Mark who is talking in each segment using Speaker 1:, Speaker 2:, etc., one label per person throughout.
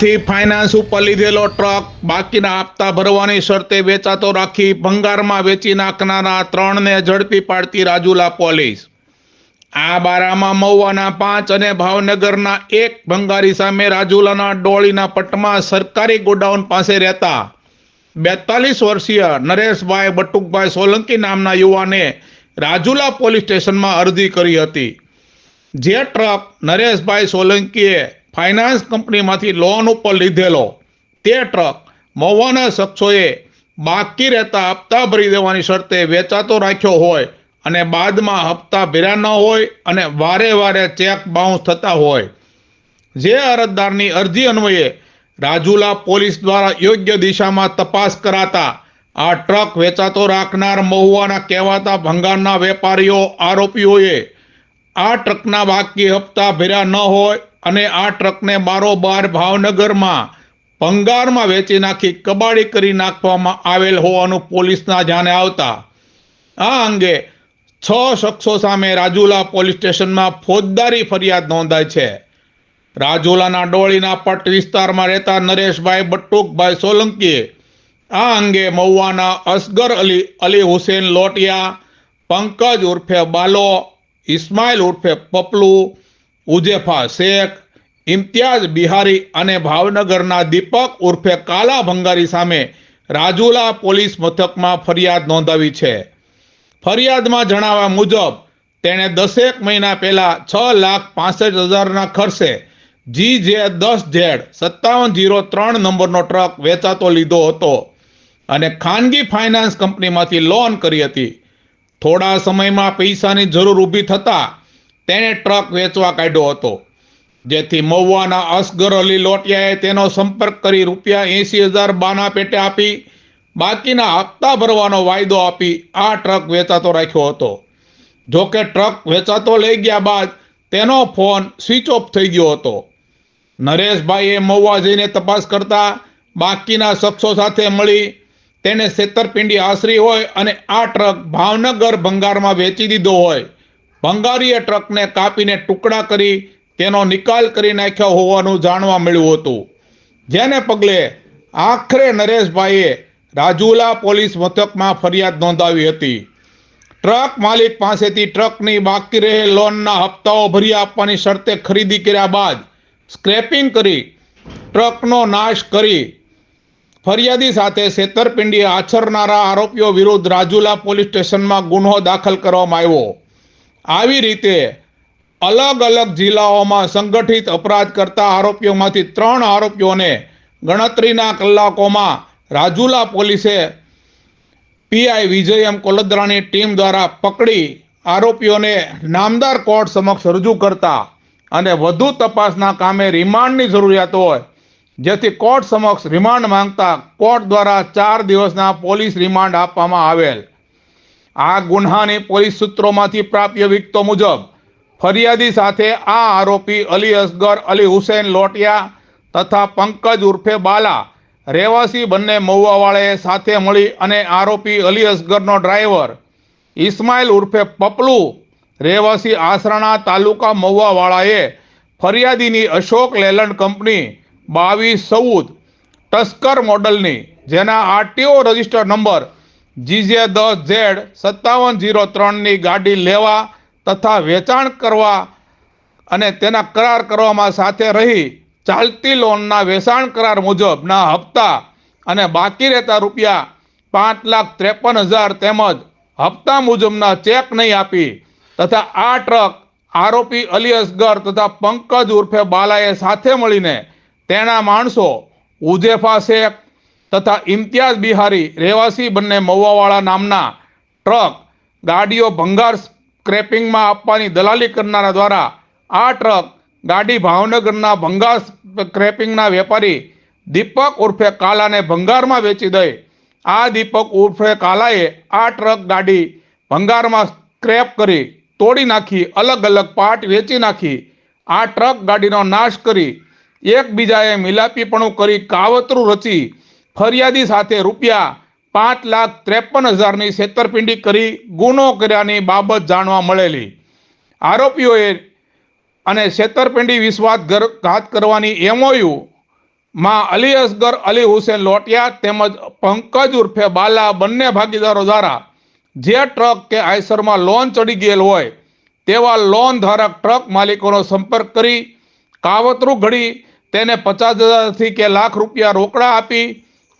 Speaker 1: થી ફાઇનાન્સ ઉપર લીધેલો ટ્રક બાકીના હપ્તા ભરવાની શરતે વેચાતો રાખી ભંગારમાં વેચી નાખનારા ત્રણને ઝડપી પાડતી રાજુલા પોલીસ. આ બારામાં મહુવાના પાંચ અને ભાવનગરના એક ભંગારી સામે રાજુલાના ડોળીના પટમાં સરકારી ગોડાઉન પાસે રહેતા બેતાલીસ વર્ષીય નરેશભાઈ બટુકભાઈ સોલંકી નામના યુવાને રાજુલા પોલીસ સ્ટેશનમાં અરજી કરી હતી. જે ટ્રક નરેશભાઈ સોલંકીએ ફાઇનાન્સ કંપનીમાંથી લોન ઉપર લીધેલો. તે ટ્રક મહુવાના શખ્સોએ બાકી રહેતા હપ્તા ભરી દેવાની શરતે વેચાતો રાખ્યો હોય અને બાદમાં હપ્તા ભર્યા ન હોય અને વારે વારે ચેક બાઉન્સ થતા હોય. જે અરજદારની અરજી અન્વયે રાજુલા પોલીસ દ્વારા યોગ્ય દિશામાં તપાસ કરાતા આ ટ્રક વેચાતો રાખનાર મહુવાના કહેવાતા ભંગારના વેપારીઓ, આરોપીઓએ આ ટ્રકના બાકી હપ્તા ભર્યા ન હોય અને આ ટ્રકને બારોબાર ભાવનગરમાં ભંગારમાં વેચી નાખી કબાડી કરી નાખવામાં આવેલ હોવાનું પોલીસના જાણે આવતા. આ અંગે છ શખ્સો સામે રાજુલા પોલીસ સ્ટેશનમાં ફોજદારી ફરિયાદ નોંધાઈ છે. રાજુલાના ડોળીના પટ વિસ્તારમાં રહેતા નરેશભાઈ બટુકભાઈ સોલંકીએ આ અંગે મહુવાના અસગર અલી અલી હુસેન લોટિયા, પંકજ ઉર્ફે બાલો ઇસ્માઇલ ઉર્ફે પપલુ, ઉજેફા શેખ, ઇમ્તિયાઝ બિહારી અને ભાવનગરના દીપક ઉર્ફે કાલા ભંગારી સામે રાજુલા પોલીસ મથકમાં ફરિયાદ નોંધાવી છે. ફરિયાદમાં જણાવ્યા મુજબ, તેણે દસેક મહિના પહેલા છ લાખ પાસઠ હજારના ખર્ચે જી જે દસ ઝેડ સત્તાવન જીરો ત્રણ નંબરનો ટ્રક વેચાતો લીધો હતો અને ખાનગી ફાઇનાન્સ કંપનીમાંથી લોન કરી હતી. થોડા સમયમાં પૈસાની જરૂર ઊભી થતાં તેણે ટ્રક વેચવા કાઢ્યો હતો, જેથી મહુવાના અસગર અલી લોટિયાએ તેનો સંપર્ક કરી રૂપિયા એંસી હજાર બાના પેટે આપી, બાકીના હપ્તા ભરવાનો વાયદો આપી આ ટ્રક વેચાતો રાખ્યો હતો. જોકે ટ્રક વેચાતો લઈ ગયા બાદ તેનો ફોન સ્વિચ ઓફ થઈ ગયો હતો. નરેશભાઈએ મહુવા જઈને તપાસ કરતા બાકીના શખ્સો સાથે મળી તેને છેતરપિંડી આશરી હોય અને આ ટ્રક ભાવનગર ભંગારમાં વેચી દીધો હોય. ભંગારીએ ટ્રકને કાપીને ટુકડા કરી તેનો નિકાલ કરી નાખ્યો હોવાનું જાણવા મળ્યું હતું. જેને પગલે આખરે નરેશભાઈએ રાજુલા પોલીસ મથકમાં ફરિયાદ નોંધાવી હતી. ટ્રક માલિક પાસેથી ટ્રકની બાકી રહેલ લોનના હપ્તાઓ ભરી આપવાની શરતે ખરીદી કર્યા બાદ સ્ક્રેપિંગ કરી ટ્રકનો નાશ કરી ફરિયાદી સાથે છેતરપિંડી આચરનારા આરોપીઓ વિરુદ્ધ રાજુલા પોલીસ સ્ટેશનમાં ગુનો દાખલ કરવામાં આવ્યો. આવી રીતે અલગ અલગ જિલ્લાઓમાં સંગઠિત અપરાધ કરતા આરોપીઓમાંથી ત્રણ આરોપીઓને ગણતરીના કલાકોમાં રાજુલા પોલીસે પીઆઈ વિજય એમ કોલદરાની ટીમ દ્વારા પકડી આરોપીઓને નામદાર કોર્ટ સમક્ષ રજૂ કરતા અને વધુ તપાસના કામે રિમાન્ડની જરૂરિયાત હોય જેથી કોર્ટ સમક્ષ રિમાન્ડ માંગતા કોર્ટ દ્વારા ચાર દિવસના પોલીસ રિમાન્ડ આપવામાં આવેલ. આ ગુન્હાની પોલીસ સૂત્રોમાંથી પ્રાપ્ય વિગતો મુજબ, ફરિયાદી સાથે આ આરોપી અલી અસગર, અલી હુસેન લોટિયા તથા પંકજ ઉર્ફે બાલા રહેવાસી બંને મહુવાવાળાએ સાથે મળી અને આરોપી અલી અસગરનો ડ્રાઈવર ઇસ્માઇલ ઉર્ફે પપલુ રહેવાસી આસરાણા તાલુકા મહુવાવાળાએ ફરિયાદીની અશોક લેલન્ડ કંપની બાવીસ ચૌદ ટસ્કર મોડલની, જેના આરટીઓ રજિસ્ટર નંબર જીજે દસ ઝેડ સત્તાવન જીરો ત્રણની ગાડી લેવા તથા વેચાણ કરવા અને તેના કરાર કરવામાં સાથે રહી, ચાલતી લોનના વેચાણ કરાર મુજબના હપ્તા અને બાકી રહેતા રૂપિયા પાંચ લાખ ત્રેપન હજાર તેમજ હપ્તા મુજબના ચેક નહીં આપી તથા આ ટ્રક આરોપી અલી અસગર તથા પંકજ ઉર્ફે બાલાએ સાથે મળીને તેના માણસો ઉજેફા શેખ તથા ઇમ્તિયાઝ બિહારી રહેવાસી બંને મહુવાવાળા નામના ટ્રક ગાડીઓ ભંગાર સ્ક્રેપિંગમાં આપવાની દલાલી કરનારા દ્વારા આ ટ્રક ગાડી ભાવનગરના ભંગાર સ્ક્રેપિંગના વેપારી દીપક ઉર્ફે કાલાને ભંગારમાં વેચી દઈ આ દીપક ઉર્ફે કાલાએ આ ટ્રક ગાડી ભંગારમાં સ્ક્રેપ કરી તોડી નાખી અલગ અલગ પાર્ટ વેચી નાખી, આ ટ્રક ગાડીનો નાશ કરી એકબીજાએ મિલાપીપણું કરી કાવતરું રચી ફરિયાદી સાથે રૂપિયા પાંચ લાખ ત્રેપન હજારની છેતરપિંડી કરી ગુનો કર્યાની બાબત જાણવા મળેલી. આરોપીઓએ અને છેતરપિંડી વિશ્વાસઘાત કરવાની એમઓયુ માં અલી અસગર, અલી હુસેન લોટિયા તેમજ પંકજ ઉર્ફે બાલા બંને ભાગીદારો દ્વારા જે ટ્રક કે આયસરમાં લોન ચડી ગયેલ હોય તેવા લોન ધારક ટ્રક માલિકોનો સંપર્ક કરી કાવતરું ઘડી તેને પચાસ હજારથી કે લાખ રૂપિયા રોકડા આપી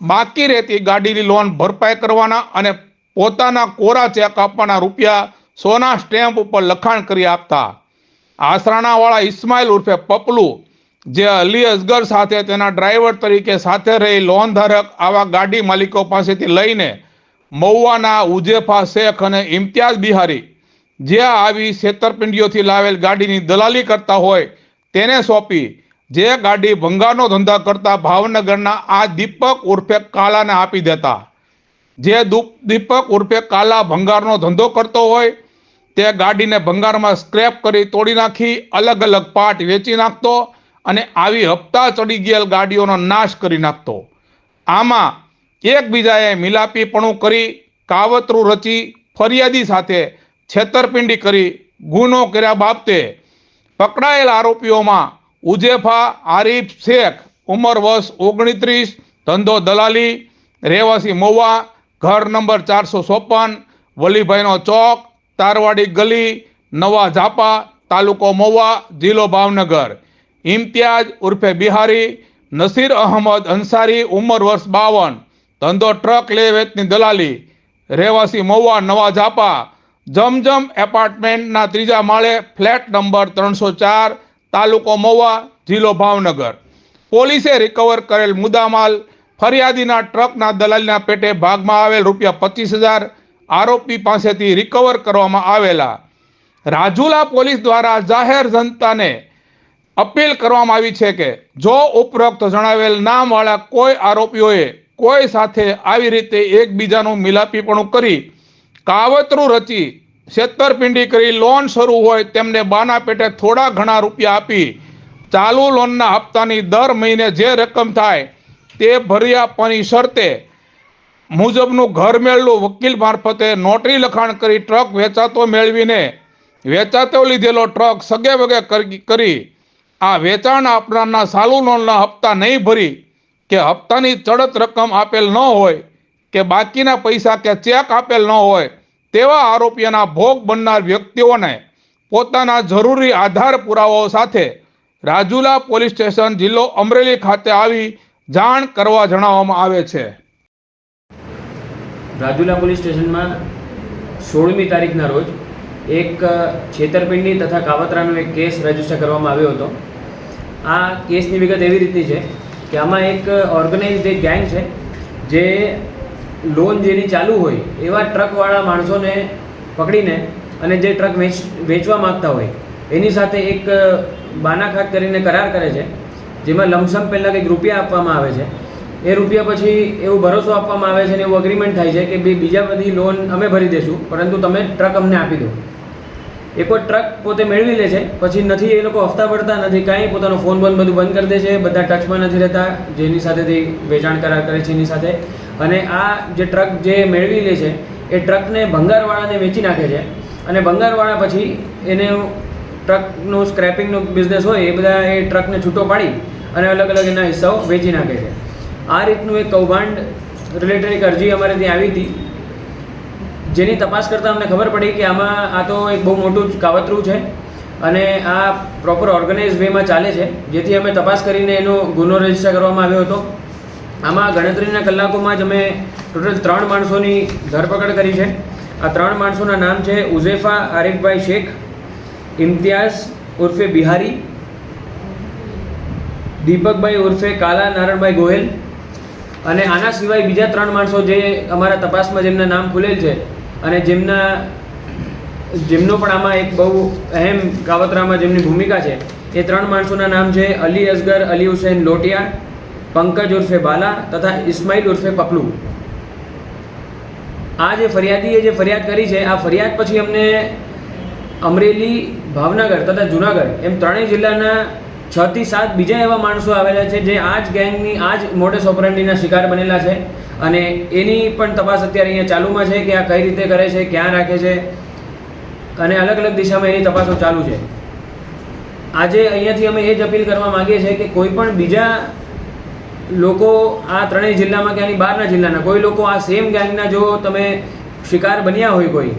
Speaker 1: બાકી રહેતી ગાડીની લોન ભરપાઈ કરવાના અને પોતાના કોરા ચેક આપવાના રૂપિયા સોના સ્ટેમ્પ ઉપર લખાણ કરી આપતા. આસરાણાવાળા ઇસ્માઇલ ઉર્ફે પપલુ, જે અલી અસગર સાથે તેના ડ્રાઈવર તરીકે સાથે રહી લોન ધારક આવા ગાડી માલિકો પાસેથી લઈને મહુવાના ઉજેફા શેખ અને ઇમ્તિયાઝ બિહારી, જે આવી છેતરપિંડીઓથી લાવેલ ગાડીની દલાલી કરતા હોય, તેને સોંપી જે ગાડી ભંગારનો ધંધા કરતા ભાવનગરના આ દીપક ઉર્ફે કાલાને આપી દેતા. જે દીપક ઉર્ફે કાલા ભંગારનો ધંધો કરતો હોય, તે ગાડીને ભંગારમાં સ્ક્રેપ કરી તોડી નાખી, અલગ અલગ પાર્ટ વેચી નાખતો અને આવી હપ્તા ચડી ગયેલ ગાડીઓનો નાશ કરી નાખતો. આમાં એકબીજાએ મિલાપીપણું કરી, કાવતરું રચી, ફરિયાદી સાથે છેતરપિંડી કરી, ગુનો કર્યા બાબતે પકડાયેલ આરોપીઓમાં ઉજેફા આરીફ શેખ, ઉંમર વર્ષ ઓગણત્રીસ, ધંધો દલાલી, રહેવાસી મોવા ઘર નંબર ચારસો ચોપન, વલીભાઈનો ચોક, તારવાડી ગલી, નવા ઝાપા, તાલુકો મોવા જિલ્લો ભાવનગર. ઇમ્તિયાજ ઉર્ફે બિહારી, નસીર અહમદ અંસારી, ઉંમર વર્ષ બાવન. ધંધો ટ્રક લે વેચની દલાલી. રહેવાસી મોવા નવા ઝાપા. જમજમ એપાર્ટમેન્ટના ત્રીજા માળે ફ્લેટ નંબર ત્રણસો ચાર તાલુકો મહુવા, જિલ્લો ભાવનગર. પોલીસે રિકવર કરેલ મુદ્દામાલ ફરિયાદીના ટ્રકના દલાલના પેટે ભાગમાં આવેલ રૂપિયા પચીસ હજાર આરોપી પાસેથી રિકવર કરવામાં આવેલા. રાજુલા પોલીસ દ્વારા જાહેર જનતાને અપીલ કરવામાં આવી છે કે જો ઉપરોક્ત જણાવેલ નામવાળા કોઈ આરોપીઓએ કોઈ સાથે આવી રીતે એકબીજાનું મિલાપીપણું કરી કાવતરું રચી છેતરપિંડી કરી લોન શરૂ હોય તેમને બાના પેટે થોડા ઘણા રૂપિયા આપી. ચાલુ લોનના હપ્તાની દર મહિને જે રકમ થાય તે ભરી આપવાની શરતે મુજબનું ઘર મેળવું વકીલ મારફતે નોટરી લખાણ કરી ટ્રક વેચાતો મેળવીને વેચાતો લીધેલો ટ્રક સગે વગે કરી- કરી આ વેચાણ આપનારના ચાલુ લોનના હપ્તા નહીં ભરી કે હપ્તાની ચડત રકમ આપેલ ન હોય કે બાકીના પૈસા કે ચેક આપેલ ન હોય તેવા આરોપીઓના ભોગ બનનાર વ્યક્તિઓને પોતાના જરૂરી આધાર પુરાવાઓ સાથે રાજુલા પોલીસ સ્ટેશન જિલ્લો અમરેલી ખાતે આવી જાણ કરવા જણાવવામાં આવે છે.
Speaker 2: રાજુલા પોલીસ સ્ટેશનમાં સોળમી તારીખના રોજ એક છેતરપિંડી તથા કાવતરાનો એક કેસ રજિસ્ટર કરવામાં આવ્યો હતો. આ કેસની વિગત એવી રીતની છે કે આમાં એક ઓર્ગેનાઇઝડ એક ગેંગ છે જે લોન જેની ચાલુ હોય, એવા ટ્રકવાળા માણસોને પકડીને અને જે ટ્રક વેચ, વેચવા માગતા હોય, એની સાથે એક બાનાખાત કરીને કરાર કરે છે, જેમાં લમસમ પહેલાં કંઈક રૂપિયા આપવામાં આવે છે. એ રૂપિયા પછી એવો ભરોસો આપવામાં આવે છે અને એવું અગ્રીમેન્ટ થાય છે કે બે, બીજા બધી લોન અમે ભરી દઈશું પરંતુ તમે ટ્રક અમને આપી દો. એકવાર ટ્રક પોતે મેળવી લે છે, પછી નથી, એ લોકો હફતા પડતા નથી, કાંઈ પોતાનો ફોન બોન બધું બંધ કરી દે છે, બધા ટચમાં નથી રહેતા, જેની સાથેથી વેચાણ કરાર કરે છે એની સાથે. અને આ જે ટ્રક જે મેળવી લે છે, એ ટ્રકને ભંગારવાળાને વેચી નાખે છે. અને ભંગારવાળા પછી એને ટ્રકનું સ્ક્રેપિંગનો બિઝનેસ હોય, એ બધા એ ટ્રકને છૂટો પાડી અને અલગ અલગ એના હિસ્સાઓ વેચી નાખે છે. આ રીતનું એક કૌભાંડ રિલેટેડ એક અરજી અમારે ત્યાં આવી હતી. જેની તપાસ કરતાં અમને ખબર પડી કે આમાં આ તો એક બહુ મોટું જ કાવતરું છે અને આ પ્રોપર ઓર્ગેનાઇઝ વેમાં ચાલે છે. જેથી અમે તપાસ કરીને એનો ગુનો રજિસ્ટર કરવામાં આવ્યો હતો. આમાં ગણતરીના કલાકોમાં જ અમે ટોટલ ત્રણ માણસોની ધરપકડ કરી છે. આ ત્રણ માણસોના નામ છે ઉઝેફા, આરિફભાઈ શેખ, ઇમ્તિયાઝ ઉર્ફે બિહારી, દીપકભાઈ ઉર્ફે કાલા, નારણભાઈ ગોહેલ અને આના સિવાય બીજા ત્રણ માણસો જે અમારા તપાસમાં જેમના નામ ખુલેલ છે અને જેમના જેમનો પણ આમાં એક બહુ અહેમ કાવતરામાં જેમની ભૂમિકા છે, એ ત્રણ માણસોના નામ છે, અલી અસગર, અલી હુસૈન લોટિયા, પંકજ ઉર્ફે બાલા તથા ઇસ્માઇલ ઉર્ફે પપલુ આ જે ફરિયાદીએ જે ફરિયાદ કરી છે, આ ફરિયાદ પછી અમને અમરેલી, ભાવનગર તથા જુનાગઢ એમ ત્રણેય જિલ્લાના છ થી સાત બીજા એવા માણસો આવેલા છે, જે આ જ ગેંગની, આ જ મોડેસ ઓપરેન્ડીના શિકાર બનેલા છે. અને એની પણ તપાસ અત્યારે અહીંયા ચાલુમાં છે કે આ કઈ રીતે કરે છે, ક્યાં રાખે છે અને અલગ અલગ દિશામાં એની તપાસો ચાલુ છે. આજે અહીંયાથી અમે એ જ અપીલ કરવા માંગીએ છીએ કે કોઈ પણ બીજા લોકો આ ત્રણેય જિલ્લામાં કે આની બહારના જિલ્લાના, કોઈ લોકો આ સેમ ગેંગના જો તમે શિકાર બન્યા હોય કોઈ,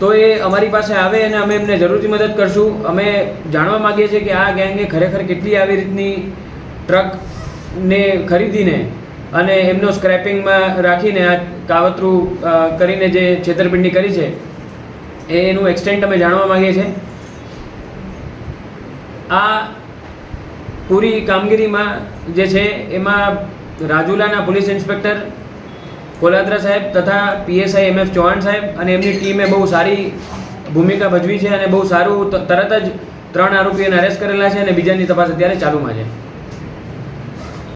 Speaker 2: તો એ અમારી પાસે આવે અને અમે એમને જરૂરથી મદદ કરશું. અમે જાણવા માગીએ છીએ કે આ ગેંગે ખરેખર કેટલી આવી રીતની ટ્રકને ખરીદીને અને એમનો સ્ક્રેપિંગમાં રાખીને આ કાવતરું કરીને જે છેતરપિંડી કરી છે એનું એક્સટેન્ટ અમે જાણવા માગીએ છીએ. આ પૂરી કામગીરીમાં જે છે, એમાં રાજુલાના પોલીસ ઇન્સ્પેક્ટર કોલાદરા સાહેબ તથા પીએસઆઈ એમ એફ ચૌહાણ સાહેબ અને એમની ટીમે બહુ સારી ભૂમિકા ભજવી છે અને બહુ સારું તરત જ ત્રણ આરોપીઓને અરેસ્ટ કરેલા છે અને બીજાની તપાસ અત્યારે ચાલુમાં છે.